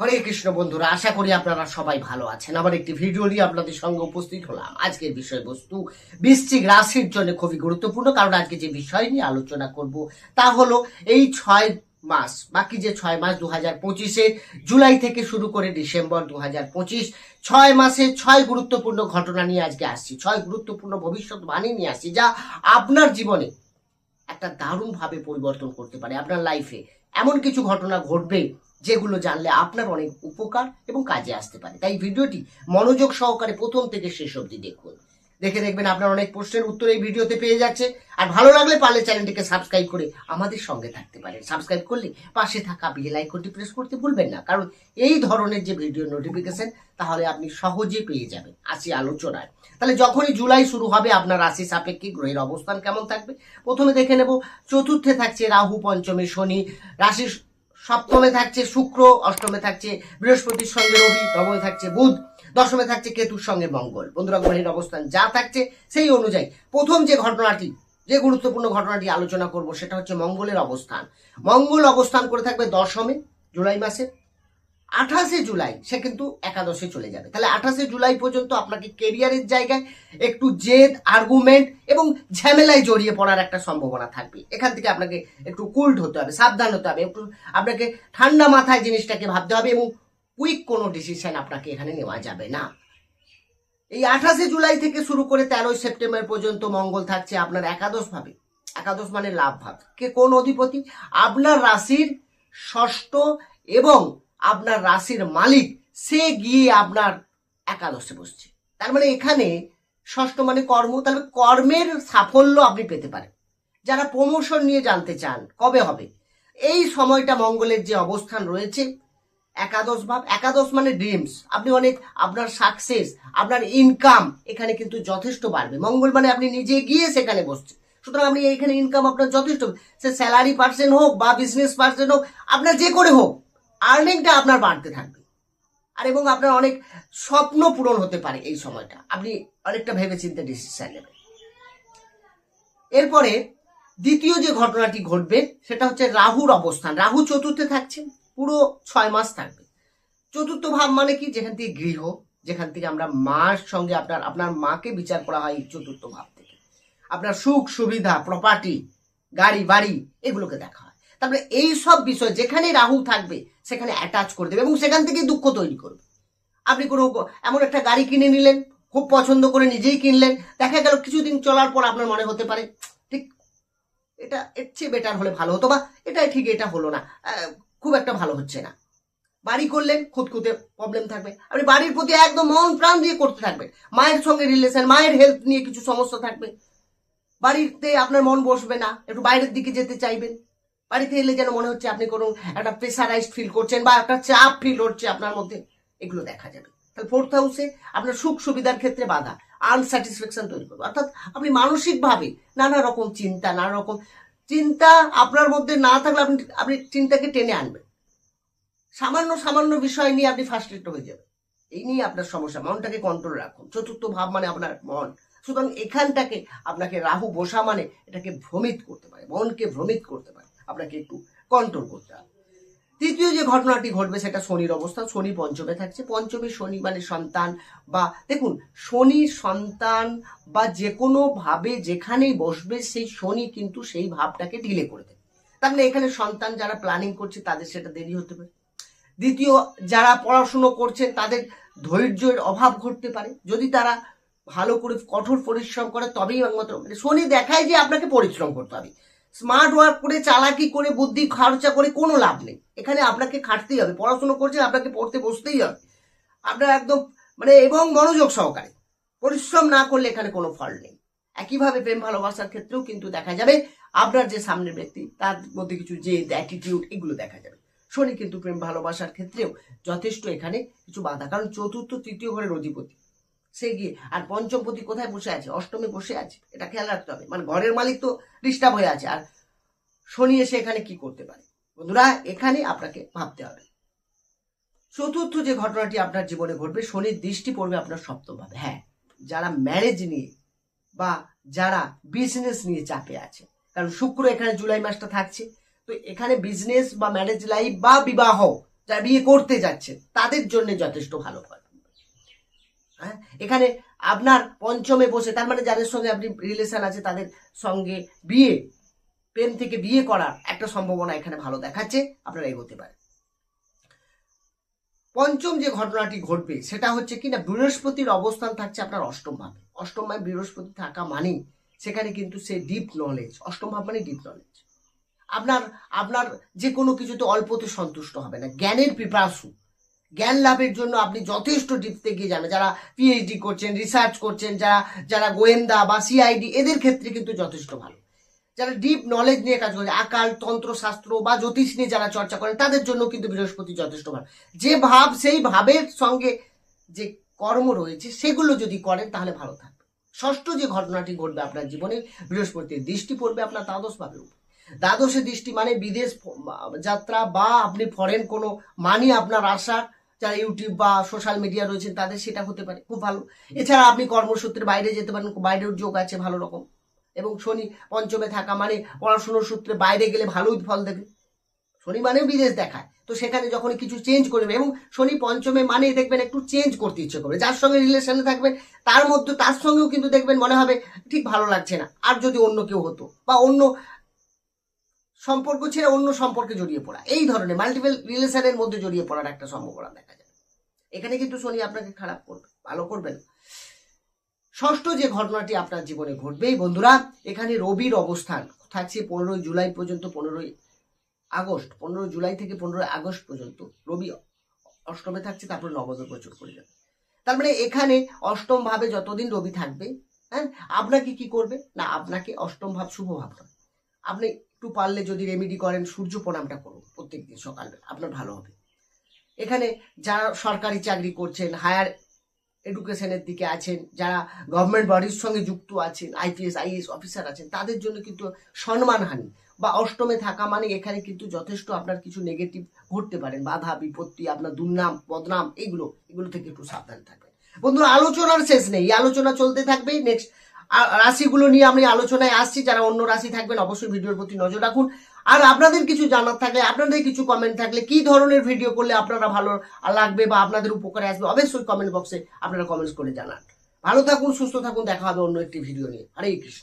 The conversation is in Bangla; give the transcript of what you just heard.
হরে কৃষ্ণ বন্ধুরা, আশা করি আপনারা সবাই ভালো আছেন। আবার একটি ভিডিও নিয়ে আপনাদের সঙ্গে উপস্থিত হলাম। আজকের বিষয়বস্তু, বৃশ্চিক রাশির জন্য খুবই গুরুত্বপূর্ণ, কারণ আজকে যে বিষয় নিয়ে আলোচনা করব তা হলো এই ছয় মাস, বাকি যে ছয় মাস দু হাজার পঁচিশে, জুলাই থেকে শুরু করে ডিসেম্বর দু হাজার পঁচিশ, ছয় মাসে ছয় গুরুত্বপূর্ণ ঘটনা নিয়ে আজকে আসছি। ছয় গুরুত্বপূর্ণ ভবিষ্যৎবাণী নিয়ে আসছি, যা আপনার জীবনে একটা দারুণভাবে পরিবর্তন করতে পারে, আপনার লাইফে এমন কিছু ঘটনা ঘটবে যেগুলো জানলে আপনার অনেক উপকার এবং কাজে আসতে পারে। তাই ভিডিওটি মনোযোগ সহকারে প্রথম থেকে শেষ অবধি দেখুন। দেখে দেখবেন আপনার অনেক প্রশ্নের উত্তর এই ভিডিওতে পেয়ে যাচ্ছে। আর ভালো লাগলে পারলে চ্যানেলটিকে সাবস্ক্রাইব করে আমাদের সঙ্গে থাকতে পারেন। সাবস্ক্রাইব করলে পাশে থাকা বেল আইকনটি প্রেস করতে ভুলবেন না। কারণ এই ধরনের যে ভিডিও নোটিফিকেশন, তাহলে আপনি সহজে পেয়ে যাবেন। আসি আলোচনায়। তাহলে যখনই জুলাই শুরু হবে, আপনার রাশি সাপেক্ষে গ্রহের অবস্থান কেমন থাকবে? প্রথমে দেখে নেব, চতুর্থে থাকছে রাহু, পঞ্চমে শনি। রাশির সপ্তমে থাকছে শুক্র, অষ্টমে থাকছে বৃহস্পতির সঙ্গে রবি, নবমে থাকছে বুধ, দশমে থাকছে কেতুর সঙ্গে মঙ্গল। বন্ধুরা, গ্রহের অবস্থান যা থাকছে সেই অনুযায়ী প্রথম যে ঘটনাটি, যে গুরুত্বপূর্ণ ঘটনাটি আলোচনা করব সেটা হচ্ছে মঙ্গলের অবস্থান। মঙ্গল অবস্থান করে থাকবে দশমে, জুলাই মাসে। আঠাশে জুলাই, সে কিন্তু একাদশে চলে যাবে। তাহলে আঠাশে জুলাই পর্যন্ত আপনাকে কেরিয়ারের জায়গায় একটু জেদ আর্গুমেন্ট এবং ঝামেলায় জড়িয়ে পড়ার একটা সম্ভাবনা থাকবে। এখান থেকে আপনাকে একটু কুল্ড হতে হবে, সাবধান হতে হবে, একটু আপনাকে ঠান্ডা মাথায় জিনিসটাকে ভাবতে হবে এবং কুইক কোনো ডিসিশন আপনাকে এখানে নেওয়া যাবে না। এই আঠাশে জুলাই থেকে শুরু করে তেরোই সেপ্টেম্বর পর্যন্ত মঙ্গল থাকছে আপনার একাদশ ভাবে। একাদশ মানে লাভ ভাব। কে কোন অধিপতি? আপনার রাশির ষষ্ঠ এবং আপনার রাশির মালিক, সে গিয়ে আপনার একাদশে বসছে। তার মানে এখানে ষষ্ঠ মানে কর্ম, তাহলে কর্মের সাফল্য আপনি পেতে পারেন। যারা প্রমোশন নিয়ে জানতে চান, কবে হবে? এই সময়টা মঙ্গলের যে অবস্থান রয়েছে, একাদশ ভাব, একাদশ মানে ড্রিমস আপনি অনেক, আপনার সাকসেস আপনার ইনকাম এখানে কিন্তু যথেষ্ট বাড়বে। মঙ্গল মানে আপনি নিজে গিয়ে সেখানে বসছেন। সুতরাং আপনি এখানে ইনকাম আপনার যথেষ্ট। সে স্যালারি পার্সেন্ট হোক বা বিজনেস পার্সেন্ট হোক, আপনার যে করে হোক আর্নিংটা আপনার বাড়তে থাকবে। আর এবং আপনার অনেক স্বপ্ন পূরণ হতে পারে এই সময়টা। আপনি অনেকটা ভেবে চিন্তে ডিসিশন নেবেন। এরপরে দ্বিতীয় যে ঘটনাটি ঘটবে, সেটা হচ্ছে রাহুর অবস্থান। রাহু চতুর্থে থাকছে পুরো ছয় মাস থাকবে। চতুর্থ ভাব মানে কি? যেখান থেকে গৃহ, যেখান থেকে আমরা মার সঙ্গে আপনার আপনার মাকে বিচার করা হয় চতুর্থ ভাব থেকে। আপনার সুখ, সুবিধা প্রপার্টি গাড়ি, বাড়ি, এগুলোকে দেখা হয়। তারপরে এই সব বিষয়, যেখানে রাহু থাকবে সেখানে অ্যাটাচ করে দেবে এবং সেখান থেকে দুঃখ তৈরি করবে। আপনি কোনো এমন একটা গাড়ি কিনে নিলেন, খুব পছন্দ করে নিজেই কিনলেন, দেখা গেল কিছুদিন চলার পর আপনার মনে হতে পারে, ঠিক, এটা এর চেয়ে বেটার হলে ভালো হতো বা এটাই ঠিক, এটা হলো না খুব একটা ভালো হচ্ছে না। বাড়ি করলেন, খুঁতখুঁতে প্রবলেম থাকবে, আপনি বাড়ির প্রতি একদম মন প্রাণ দিয়ে করতে থাকবেন, মায়ের সঙ্গে রিলেশন মায়ের হেলথ নিয়ে কিছু সমস্যা থাকবে, বাড়িতে আপনার মন বসবে না, একটু বাইরের দিকে যেতে চাইবেন বাড়িতে এলে যেন মনে হচ্ছে আপনি কোনো একটা প্রেসারাইজড ফিল করছেন বা একটা চাপ ফিল হচ্ছে আপনার মধ্যে, এগুলো দেখা যাবে। তাহলে ফোর্থ হাউসে আপনার সুখ সুবিধার ক্ষেত্রে বাধা আনস্যাটিসফ্যাকশন তৈরি করবে। অর্থাৎ আপনি মানসিকভাবে নানা রকম চিন্তা, নানা রকম চিন্তা আপনার মধ্যে না থাকলে আপনি আপনি চিন্তাকে টেনে আনবেন। সামান্য সামান্য বিষয় নিয়ে আপনি ফার্স্ট্রেট হয়ে যাবেন। এই নিয়ে আপনার সমস্যা, মনটাকে কন্ট্রোল রাখুন। চতুর্থ ভাব মানে আপনার মন। সুতরাং এখানটাকে আপনাকে রাহু, বসা মানে এটাকে ভ্রমিত করতে পারে, মনকে ভ্রমিত করতে পারে। আপনাকে একটু কন্ট্রোল করতে হবে। তৃতীয় যে ঘটনাটি ঘটবে, সেটা শনির অবস্থা। শনি পঞ্চমে থাকছে। পঞ্চমে শনি মানে সন্তান বা, দেখুন, শনি সন্তান বা যে কোনো ভাবে যেখানেই বসবে, সেই শনি কিন্তু সেই ভাবটাকে ঢিলে করে দেবে। তাহলে এখানে সন্তান যারা প্ল্যানিং করছে, তাদের সেটা দেরি হতে পারে। দ্বিতীয়, যারা পড়াশুনো করছেন, তাদের ধৈর্যের অভাব ঘটতে পারে। যদি তারা ভালো করে কঠোর পরিশ্রম করে, তবেই একমাত্র মানে শনি দেখায় যে আপনাকে পরিশ্রম করতে হবে। স্মার্ট ওয়ার্ক করে চালাকি করে, বুদ্ধি খরচা করে কোনো লাভ নেই। এখানে আপনাকে খাটতেই হবে, পড়াশুনো করছেন আপনাকে পড়তে বসতেই হবে। আপনার একদম মানে এবং মনোযোগ সহকারে, পরিশ্রম না করলে এখানে কোনো ফল নেই। একইভাবে প্রেম ভালোবাসার ক্ষেত্রেও কিন্তু দেখা যাবে, আপনার যে সামনের ব্যক্তি, তার মধ্যে কিছু যে অ্যাটিটিউড এগুলো দেখা যাবে। শনি কিন্তু প্রেম ভালোবাসার ক্ষেত্রেও যথেষ্ট এখানে কিছু বাধা। কারণ চতুর্থ, তৃতীয় ঘরের অধিপতি। সে গিয়ে, আর পঞ্চমপতি কোথায় বসে আছে? অষ্টমে বসে আছে। এটা খেয়াল রাখতে হবে। মানে ঘরের মালিক তো ডিস্টার্ব হয়ে আছে। আর শনি এসে এখানে কি করতে পারে? বন্ধুরা, এখানে আপনাকে ভাবতে হবে। চতুর্থ যে ঘটনাটি আপনার জীবনে ঘটবে, শনির দৃষ্টি পড়বে আপনার সপ্তম ভাবে। হ্যাঁ যারা ম্যারেজ নিয়ে বা যারা বিজনেস নিয়ে চাপে আছে। কারণ শুক্র এখানে জুলাই মাসটা থাকছে। তো এখানে বিজনেস বা ম্যারেজ লাইফ বা বিবাহ, যারা বিয়ে করতে যাচ্ছে, তাদের জন্য যথেষ্ট ভালো ফল। হ্যাঁ? এখানে আপনার পঞ্চমে বসে, তার মানে যাদের সঙ্গে আপনি রিলেশন আছে, তাদের সঙ্গে বিয়ে, প্রেম থেকে বিয়ে করার একটা সম্ভাবনা এখানে ভালো দেখাচ্ছে, আপনারা এগোতে পারেন। পঞ্চম যে ঘটনাটি ঘটবে, সেটা হচ্ছে কি না, বৃহস্পতির অবস্থান থাকছে আপনার অষ্টম ভাবে। অষ্টম ভাবে বৃহস্পতি থাকা মানেই সেখানে কিন্তু সে ডিপ নলেজ অষ্টম ভাব মানে ডিপ নলেজ আপনার আপনার যে কোনো কিছুতে অল্পতে সন্তুষ্ট হবে না। জ্ঞানের পিপাসু জ্ঞান লাভের জন্য আপনি যথেষ্ট ডিপতে গিয়ে যাবেন। যারা পিএইচডি করছেন রিসার্চ করছেন, যারা যারা গোয়েন্দা বা সিআইডি এদের ক্ষেত্রে কিন্তু যথেষ্ট ভালো। যারা ডিপ নলেজ নিয়ে কাজ করে আকাল তন্ত্রশাস্ত্র বা জ্যোতিষ নিয়ে যারা চর্চা করেন, তাদের জন্য কিন্তু বৃহস্পতি যথেষ্ট ভালো। যে ভাব, সেই ভাবের সঙ্গে যে কর্ম রয়েছে, সেগুলো যদি করেন, তাহলে ভালো থাকবে। ষষ্ঠ যে ঘটনাটি ঘটবে আপনার জীবনে, বৃহস্পতির দৃষ্টি পড়বে আপনার দ্বাদশ ভাবের উপর। দ্বাদশে দৃষ্টি মানে বিদেশ যাত্রা বা আপনি ফরেন কোনো মানি আপনার আসার যারা ইউটিউব বা সোশ্যাল মিডিয়া রয়েছেন তাদের সেটা হতে পারে। খুব ভালো। এছাড়া আপনি কর্মসূত্রে বাইরে যেতে পারেন বাইরের যোগ আছে ভালো রকম। এবং শনি পঞ্চমে থাকা মানে পড়াশুনোর সূত্রে বাইরে গেলে ভালোই ফল দেবে। শনি মানেও বিদেশ দেখায়। তো সেখানে যখন কিছু চেঞ্জ করবে এবং শনি পঞ্চমে মানে দেখবেন একটু চেঞ্জ করতে ইচ্ছে করবে। যার সঙ্গে রিলেশনে থাকবেন, তার মধ্যে, তার সঙ্গেও কিন্তু দেখবেন মনে হবে, ঠিক ভালো লাগছে না। আর যদি অন্য কেউ হতো, বা অন্য সম্পর্ক ছেড়ে অন্য সম্পর্কে জড়িয়ে পড়া। এই ধরনের মাল্টিপল রিলেশনের মধ্যে জড়িয়ে পড়ার একটা সম্ভাবনা দেখা যায়। এখানে কিন্তু শনি আপনাকে খারাপ করবে, ভালো করবে না। ষষ্ঠ যে ঘটনাটি আপনার জীবনে ঘটবে বন্ধুরা, এখানে রবির অবস্থান থাকছে পনেরোই জুলাই পর্যন্ত, পনেরোই আগস্ট, পনেরোই জুলাই থেকে পনেরোই আগস্ট পর্যন্ত। রবি অষ্টমে থাকছে, তারপরে নবমে প্রচুর করে যাবে তার মানে এখানে অষ্টম ভাবে যতদিন রবি থাকবে হ্যাঁ আপনাকে কি করবে? না, আপনাকে অষ্টম ভাব শুভ ভাব আপনি একটু পারলে যদি রেমেডি করেন, সূর্য প্রণামটা করুন প্রত্যেকদিন সকালে, আপনার ভালো হবে। এখানে যারা সরকারি চাকরি করছেন হায়ার এডুকেশনের দিকে আছেন, যারা গভর্নমেন্ট বডির সঙ্গে যুক্ত আছেন আইপিএস আইএস অফিসার আছেন, তাদের জন্য কিন্তু সম্মানহানি বা অষ্টমে থাকা মানে এখানে কিন্তু যথেষ্ট আপনার কিছু নেগেটিভ ঘটতে পারেন বাধা, বিপত্তি, আপনার দুর্নাম, বদনাম, এগুলো এগুলো থেকে একটু সাবধান থাকবেন। বন্ধুরা, আলোচনার শেষ নেই আলোচনা চলতে থাকবে নেক্সট রাশিগুলো নিয়ে আমি আলোচনায় আসছি, যারা অন্য রাশি থাকবেন অবশ্যই ভিডিওর প্রতি নজর রাখুন। আর আপনাদের কিছু জানার থাকলে, আপনাদের কিছু কমেন্ট থাকলে, কি ধরনের ভিডিও করলে আপনারা ভালো লাগবে বা আপনাদের উপকারে আসবে, অবশ্যই কমেন্ট বক্সে আপনারা কমেন্টস করে জানান। ভালো থাকুন, সুস্থ থাকুন, দেখা হবে অন্য একটি ভিডিও নিয়ে। হরে কৃষ্ণ।